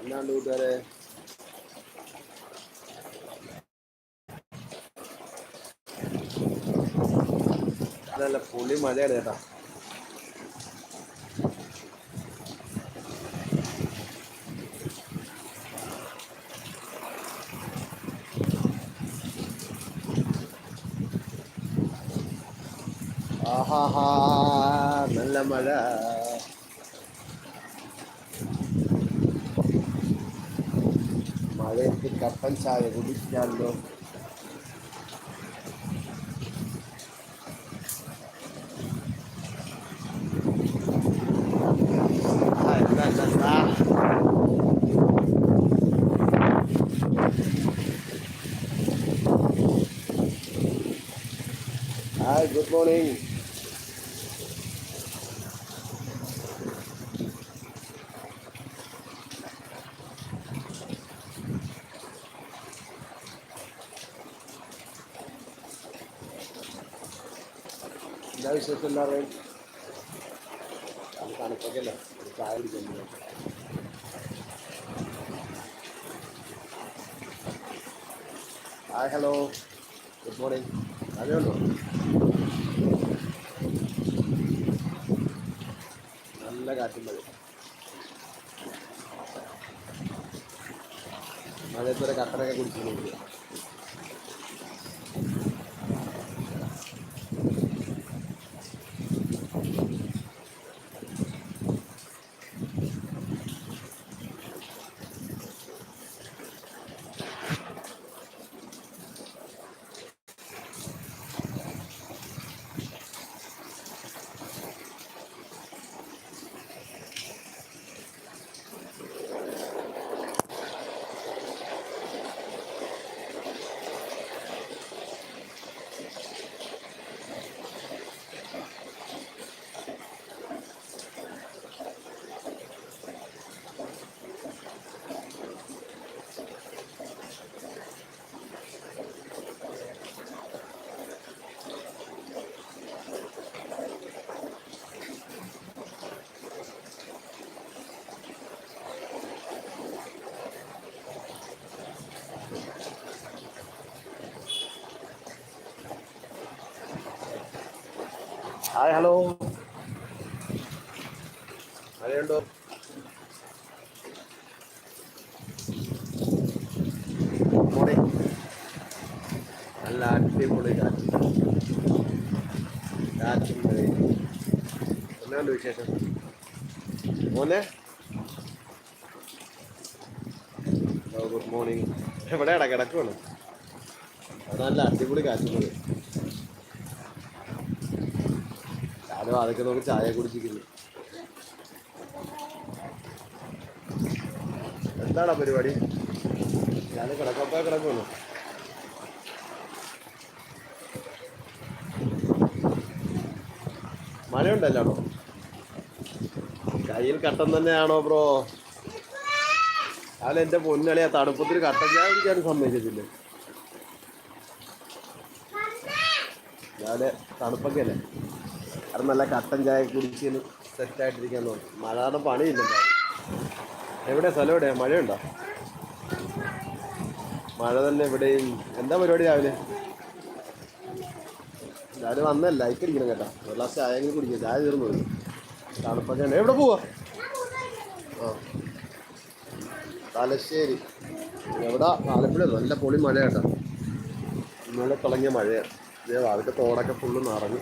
അല്ലാണ്ട് കൂട്ടുകാരെ നല്ല പൊളി മഴയാണ് ചേട്ടാ ആഹാഹാ നല്ല മഴ. മഴയത്ത് കപ്പൻ ചായ കുടിക്കാമല്ലോ ആ, എന്താ എന്താ എന്താ വിശേഷം എല്ലാവരുടെയും അത് തണുപ്പൊക്കെ അല്ലേ ചായ കുടിക്കുന്നു ഹായ് ഹലോ. Good morning. മഴയുണ്ടോ നല്ല കാറ്റും മഴ മഴയത്തൊരു കട്ടനൊക്കെ കുടിച്ചു ഹായ് ഹലോ. മഴയുണ്ടോ? മോടെ നല്ല അടിപൊളി കാറ്റ്. കാറ്റും എന്നാണ്ട് വിശേഷം? മോനെ? Good morning. എവിടെയാടാ കിടക്കുവാണ്? നല്ല അടിപൊളി കാറ്റും മഴയും ഞാനും അതൊക്കെ നോക്കി ചായ കുടിച്ചിരിക്കുന്നു. എന്താണ് പരിപാടി? ഞാൻ കിടക്കപ്പോ കിടക്കുന്നു മഴയുണ്ടല്ലോ കയ്യിൽ കട്ടൻ തന്നെയാണോ ബ്രോ? അല്ല എന്റെ പൊന്നളിയാ തണുപ്പത്തിൽ കട്ടൻ ഞാൻ എനിക്കാൻ സമ്മതിച്ചിട്ടില്ല ഞാൻ തണുപ്പൊക്കെ അല്ലേ? അത് നല്ല കട്ടൻ ചായ കുടിച്ച് സെറ്റായിട്ടിരിക്കാൻ തോന്നും. മഴ കാരണം പണിയില്ല എവിടെ? സ്ഥലം എവിടെയാ? മഴയുണ്ടോ? മഴ തന്നെ ഇവിടെയും എന്താ പരിപാടി രാവിലെ? രാവിലെ വന്നല്ല ലൈക്ക് അടിക്കണം കേട്ടോ. ഒരു ഗ്ലാസ് ചായ എങ്കിലും കുടിക്കും. ചായ തീർന്നു പോയി. തണുപ്പൊക്കെ ഉണ്ട്. എവിടെ പോവാ? ആ. തലശ്ശേരി. എവിടെ? ആലപ്പുഴ. നല്ല പൊളി മഴ കേട്ടോ. ഇന്നലെ തുടങ്ങിയ മഴയാണ്. ഇതേ തോടൊക്കെ ഫുള്ള് നിറഞ്ഞു.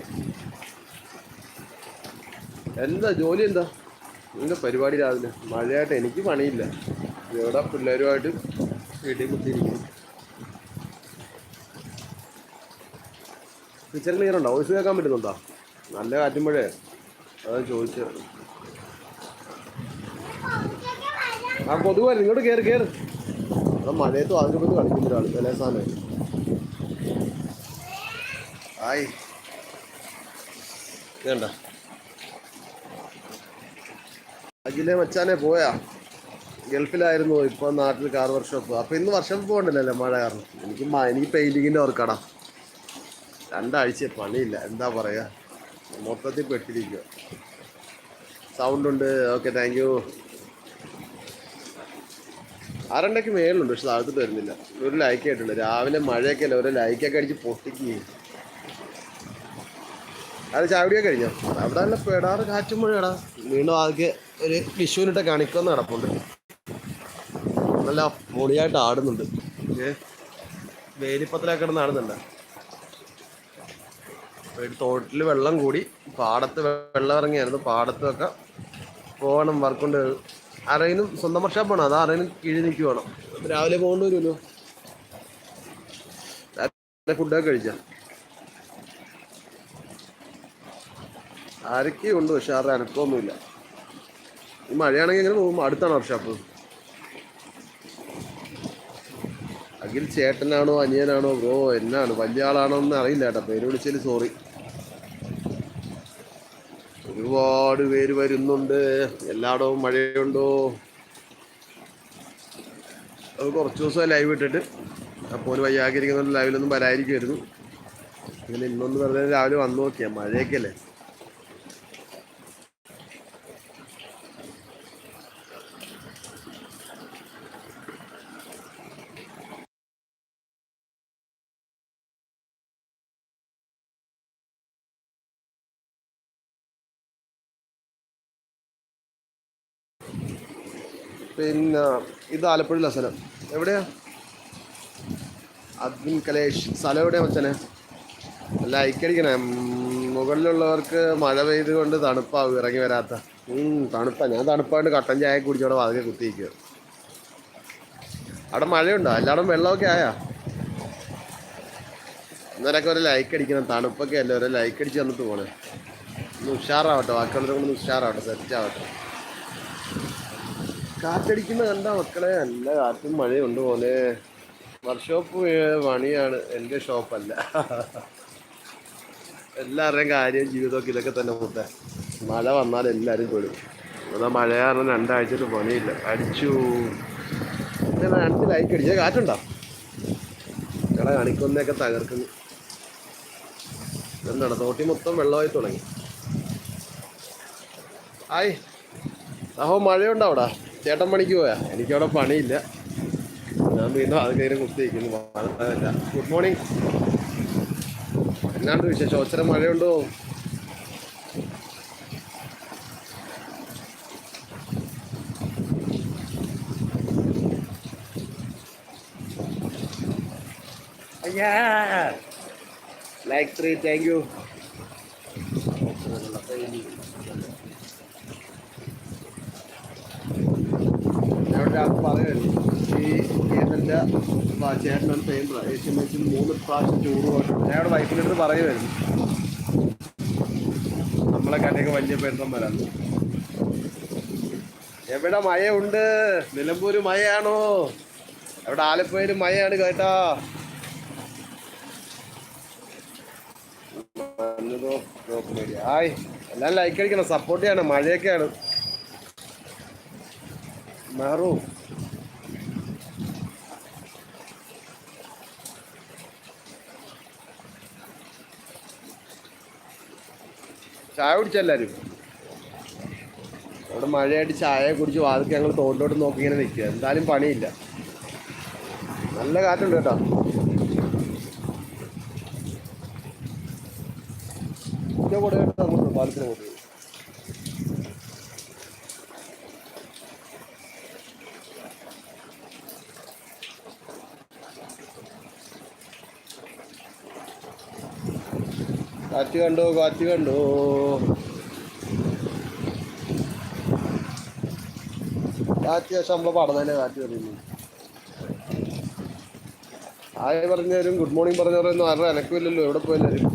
എന്താ ജോലി എന്താ? നിന്റെ പരിപാടി രാവിലെ? മഴയായിട്ട് എനിക്ക് പണിയില്ല. ഇവിടെ പിള്ളേരുമായിട്ട് വീട്ടിൽ കുത്തിയിരിക്കുന്നു കിച്ചൺ ക്ലിയർ ഉണ്ടോ? വോയിസ് കേൾക്കാൻ പറ്റുന്നുണ്ടോ? നല്ല കാറ്റും മഴയാണ് അതാ ചോദിച്ചത്. ആ കൊതുവായിരുന്നു ഇങ്ങോട്ട് കയറി കയറി അവിടെ മഴയത്ത് പോയി കളിക്കുന്ന ഒരാൾ വില സാധനം. ആയി. വേണ്ട അഖിലെ മച്ചാനെ പോയാ. ഗൾഫിലായിരുന്നു ഇപ്പൊ നാട്ടിൽ കാർ വർക്ക്ഷോപ്പ്. അപ്പൊ ഇന്ന് വർഷം പോകണ്ടല്ലേ മഴ കാരണം? എനിക്ക് എനിക്ക് പെയിന്റിങ്ങിന്റെ വർക്കടാ രണ്ടാഴ്ച പണിയില്ല എന്താ പറയാ? മൊത്തത്തിൽ പെട്ടിരിക്കുക സൗണ്ട് ഉണ്ട് ഓക്കെ താങ്ക് യു ആരണ്ടൊക്കെ മേലുണ്ട് പക്ഷെ താഴത്തോട്ട് വരുന്നില്ല. ഒരു ലൈക്ക് ആയിട്ടുണ്ട്. രാവിലെ മഴയൊക്കെ അല്ല ഒരു ലൈക്കൊക്കെ അടിച്ച് പൊട്ടിക്കുകയും. അത് ചാവടിയൊക്കെ കഴിഞ്ഞോ? അവിടെ നല്ല പെടാറ് കാറ്റും മഴയടാ. വീണ്ടും ആകെ ഒരു വിഷുവിനിട്ട് കണിക്കൊന്ന് നടപ്പുണ്ട്. നല്ല പൊളിയായിട്ട് ആടുന്നുണ്ട്. ഏ? വേലിപ്പത്തിലൊക്കെ കിടന്ന് ആടുന്നുണ്ട്. തോട്ടിൽ വെള്ളം കൂടി പാടത്ത് വെള്ളം ഇറങ്ങിയായിരുന്നു. പാടത്തൊക്കെ പോകണം വർക്കുണ്ട് ആരെങ്കിലും സ്വന്തം വർഷാപ്പാണ് അത് ആരെങ്കിലും കീഴിൽ നിൽക്കുവാണ്. രാവിലെ പോകേണ്ടി വരുമല്ലോ. ഫുഡൊക്കെ കഴിച്ച. ആരൊക്കെയും ഉണ്ട് പക്ഷെ ആരുടെ അനക്കമൊന്നുമില്ല. ഈ മഴയാണെങ്കിൽ എങ്ങനെ പോകും? അടുത്താണ് വർഷാപ്പ്. അഖിൽ ചേട്ടനാണോ അനിയനാണോ? ബ്രോ എന്നാണ്? വലിയ ആളാണോ എന്ന് അറിയില്ല കേട്ടോ. പേര് വിളിച്ചതിൽ സോറി ഒരുപാട് പേര് വരുന്നുണ്ട്. എല്ലായിടവും മഴയുണ്ടോ? അത് കുറച്ച് ദിവസം ലൈവ് ഇട്ടിട്ട്. അപ്പോൾ ഒരു വയ്യാകിരിക്കുന്ന ലൈവിലൊന്നും വരായിരിക്കുമായിരുന്നു അങ്ങനെ ഇന്നൊന്ന് വെറുതെ രാവിലെ വന്നു നോക്കിയാൽ മഴയൊക്കെ അല്ലേ? പിന്നെ ഇത് ആലപ്പുഴയിലെ സ്ഥലം. എവിടെയാ? അബ്ദുൽ കലേഷ്. സ്ഥലം എവിടെയാ മച്ചനെ ലൈക്ക് അടിക്കണേ ഉം, മുകളിലുള്ളവർക്ക് മഴ പെയ്ത് കൊണ്ട് തണുപ്പാവും ഇറങ്ങി വരാത്ത. തണുപ്പാ. ഞാൻ തണുപ്പായിട്ട് കട്ടൻ ചായ കുടിച്ചോടെ വാതിക്കെ കുത്തിയിരിക്കുക അവിടെ മഴയുണ്ടോ? എല്ലായിടും വെള്ളമൊക്കെ ആയാ? അന്നേരമൊക്കെ ഒരു ലൈക്ക് അടിക്കണം. തണുപ്പൊക്കെ അല്ലേ? ഒരു ലൈക്ക് അടിച്ച് തന്നിട്ട് പോണേ. ഒന്ന് ഉഷാറാവട്ടെ. ബാക്കിയുള്ളവരെ കൊണ്ട് ഉഷാറാവട്ടെ. സെറ്റ് ആവട്ടെ. കാറ്റടിക്കുന്ന കണ്ട മക്കളെ? നല്ല കാറ്റും മഴയുണ്ട് പോലെ വർക്ക്ഷോപ്പ് പണിയാണ്. എന്റെ ഷോപ്പല്ല എല്ലാവരുടെയും കാര്യം ജീവിതമൊക്കെ ഇതൊക്കെ തന്നെ മുട്ട. മഴ വന്നാൽ എല്ലാവരും പെടും. അതാ മഴ കാരണം രണ്ടാഴ്ചയിട്ട് പണിയില്ല. അടിച്ചു. രണ്ട് ലൈക്ക് അടിച്ച. കാറ്റുണ്ടോ? കട കണിക്കൊന്നൊക്കെ തകർക്കുന്നു. എന്താണ് തോട്ടി മൊത്തം വെള്ളമായി തുടങ്ങി. ആയി അഹോ മഴയുണ്ടോ അവിടെ? ചേട്ടൻ പണിക്ക് പോയാ? എനിക്കവിടെ പണിയില്ല. ഞാൻ വീണ്ടും അത് കയറി കുത്തിയിരിക്കുന്നു. ഗുഡ് മോർണിംഗ് എന്നാണ്ട് വിശേഷം? ഒച്ചര മഴയുണ്ടോ? അയ്യാ! ലൈക്ക് ത്രീ താങ്ക് യു ഒരാൾക്ക് ഈ കേരളന്റെ ചേട്ടനാണ് ഫേമറ ഏഷ്യൻ മൂന്ന് പ്രാവശ്യം ടൂർ പോയിട്ട് ഞാൻ അവിടെ വൈഫിന്റെ അടുത്ത് പറയുമായിരുന്നു നമ്മളെ കാട്ടിയൊക്കെ വലിയ പേട്ടന്മാരാണ് എവിടെ മഴയുണ്ട്? നിലമ്പൂര് മഴയാണോ? എവിടെ ആലപ്പുഴയിൽ മഴയാണ് കേട്ടോ? ഹായ് എല്ലാം ലൈക്ക് അടിക്കണം സപ്പോർട്ട് ചെയ്യണം മഴയൊക്കെയാണ്. മെഹറൂ ചായ കുടിച്ചെല്ലാരും അവിടെ മഴയായിട്ട് ചായ കുടിച്ച് വാതിക്ക് ഞങ്ങൾ തോട്ടിലോട്ട് നോക്കി ഇങ്ങനെ നിൽക്കുക. എന്തായാലും പണിയില്ല. നല്ല കാറ്റുണ്ട് കേട്ടോ. ഇതിന്റെ കൂടെ അങ്ങോട്ട് പാലത്തിന് കൂട്ടി കാറ്റ് കണ്ടു കാറ്റ് കണ്ടു? കാറ്റ് ശേഷം നമ്മളെ പടം കാറ്റ് പറയുന്നു ആയ പറഞ്ഞവരും ഗുഡ് മോർണിംഗ് പറഞ്ഞവരൊന്നും ആരുടെ അനക്കില്ലല്ലോ എവിടെ പോയല്ലാരും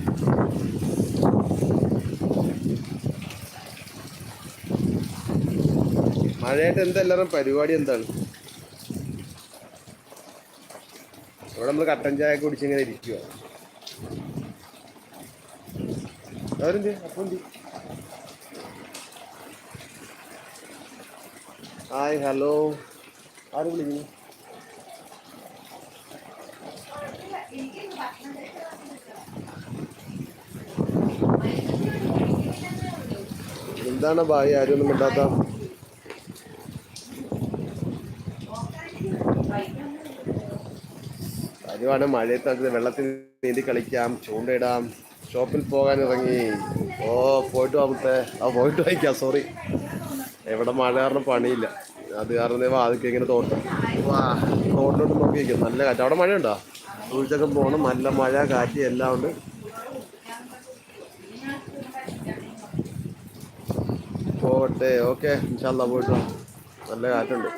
മഴയായിട്ട് എന്താ എല്ലാവരും പരിപാടി എന്താണ്? ഇവിടെ നമ്മൾ കട്ടൻ ചായ കുടിച്ചിങ്ങനെ ഇരിക്കുക അവരെന്ത് അപ്പം ഹായ് ഹലോ. ആര് വിളിക്കുന്നു? എന്താണ് ഭായി? ആരും ഒന്നും മിണ്ടാത്ത? കാര്യമാണ് മഴയത്ത് വെള്ളത്തിൽ നീന്തി കളിക്കാം ചൂണ്ടയിടാം. ഷോപ്പിൽ പോകാൻ ഇറങ്ങി. ഓ പോയിട്ട് വാമത്തെ ആ പോയിട്ട് വായിക്കാം സോറി എവിടെ മഴ കാരണം പണിയില്ല. അത് കാരണം അതൊക്കെ ഇങ്ങനെ തോട്ടം. വാ തോട്ടോട്ട് നോക്കിയിരിക്കും നല്ല കാറ്റ്. അവിടെ മഴയുണ്ടോ? സൂചിച്ചൊക്കെ പോകണം നല്ല മഴ കാറ്റ് എല്ലാം ഉണ്ട്. പോട്ടെ ഓക്കെ. ഇൻഷാല്ല പോയിട്ട്. നല്ല കാറ്റുണ്ട്.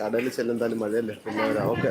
കടലിൽ ചെല്ലെന്തായാലും മഴയല്ലേ? പിന്നെ വരാം. ഓക്കെ.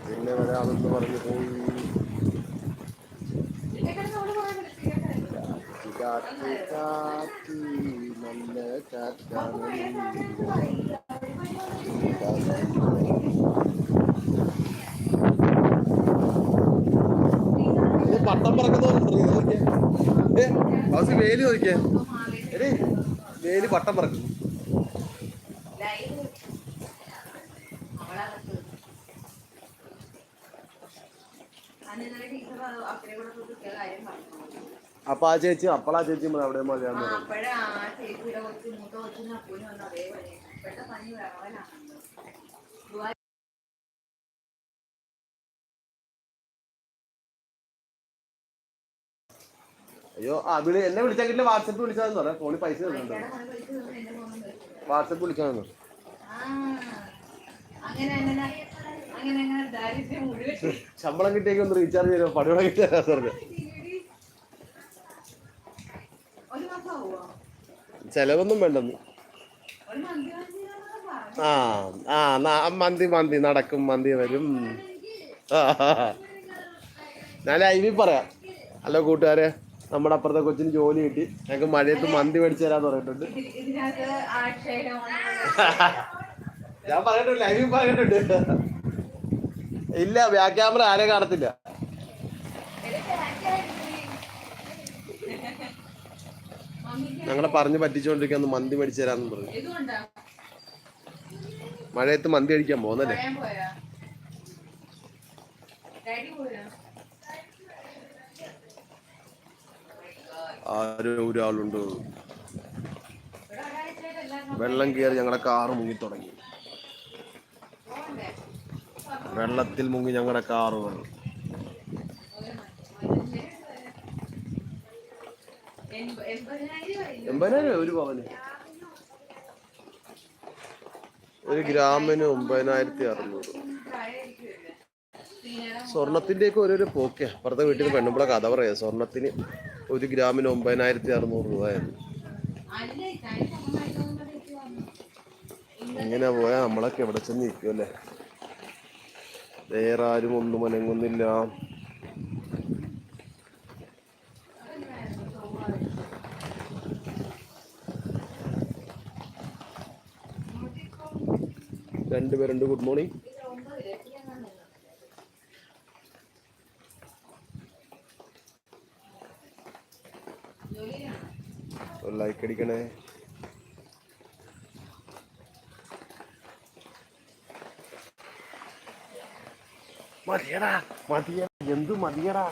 പിന്നെ വരാമെന്ന് പറഞ്ഞു പോയി. കാറ്റ് കാറ്റ് നല്ല കാറ്റാണ് പട്ടം പറക്കുന്നവരുണ്ട് വേലി നോക്കിയേ. വേലി പട്ടം പറക്കും അപ്പൊ ആ ചേച്ചി അപ്പളാ ചേച്ചി അവിടെ മതിയാന്ന് അയ്യോ ആ വിളി എന്നെ വിളിച്ചാൽ വാട്സപ്പ് വിളിച്ചാന്ന് പറയാം ഫോണിൽ പൈസ തരുന്നുണ്ട് വാട്സപ്പ് വിളിക്കാന്ന് ആ അങ്ങനെ ശമ്പളം കിട്ടിയേക്ക് ഒന്ന് റീചാർജ് ചെയ്തോ? പണിയോടെ കിട്ടിയാ പറഞ്ഞു ചെലവൊന്നും വേണ്ടെന്ന്. ഒരു മന്തി മന്തി ആ ആ മന്തി മന്തി നടക്കും മന്തി വരും. ഞാൻ ലൈവിൽ പറയാം. ഹലോ കൂട്ടുകാരെ നമ്മുടെ അപ്പുറത്തെ കൊച്ചിന് ജോലി കിട്ടി. ഞങ്ങൾക്ക് മഴയത്ത് മന്തി മേടിച്ചു തരാന്ന് പറഞ്ഞിട്ടുണ്ട്. ഞാൻ പറഞ്ഞിട്ടുണ്ട് ലൈവിൽ പറഞ്ഞിട്ടുണ്ട്. ഇല്ല ബാക്ക് ക്യാമറ ആരെ കാണത്തില്ല. ഞങ്ങളെ പറഞ്ഞു പറ്റിച്ചോണ്ടിരിക്കാന്ന് മന്തി മേടിച്ചു തരാന്ന് പറഞ്ഞു. മഴയത്ത് മന്തി കഴിക്കാൻ പോന്നല്ലേ? ആരോ ഒരാളുണ്ട്. വെള്ളം കയറി ഞങ്ങളുടെ കാറ് മുങ്ങി തുടങ്ങി പോകണ്ടേ വെള്ളത്തിൽ മുങ്ങി ഞങ്ങളുടെ കാറുകൾ. എൺപ- എൺപതിനായിരം? ഒരു പവന്. ഒരു ഗ്രാമിന് ഒമ്പതിനായിരത്തി അറുന്നൂറ്. സ്വർണത്തിന്റെ ഒക്കെ ഓരോരോ പോക്കെ. അപ്പുറത്തെ വീട്ടിൽ നിന്ന് പെണ്ണുമ്പളെ കഥ പറയാ. സ്വർണത്തിന് ഒരു ഗ്രാമിന് ഒമ്പതിനായിരത്തി അറുന്നൂറ് രൂപയായിരുന്നു ഇങ്ങനെ പോയാൽ നമ്മളൊക്കെ എവിടെ ചെന്ന് നിൽക്കും അല്ലേ? വേറെ ആരും ഒന്നും അനങ്ങുന്നില്ല. രണ്ടുപേരുണ്ട്. Good morning. ലൈക്ക് അടിക്കണേ. മതിയടാ. മതിയടാ. എന്തു മതിയടാ?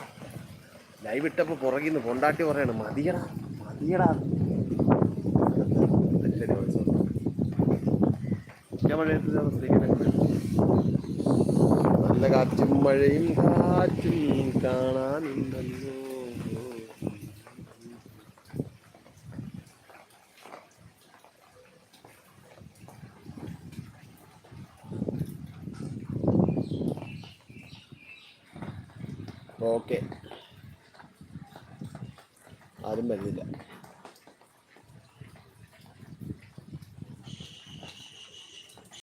ലൈവ് ഇട്ടപ്പോ നിന്ന് കൊണ്ടാട്ടി പറയാണ് മതിയടാ മതിയടാ. നല്ല കാറ്റും മഴയും കാറ്റും കാണാനുണ്ടല്ലോ.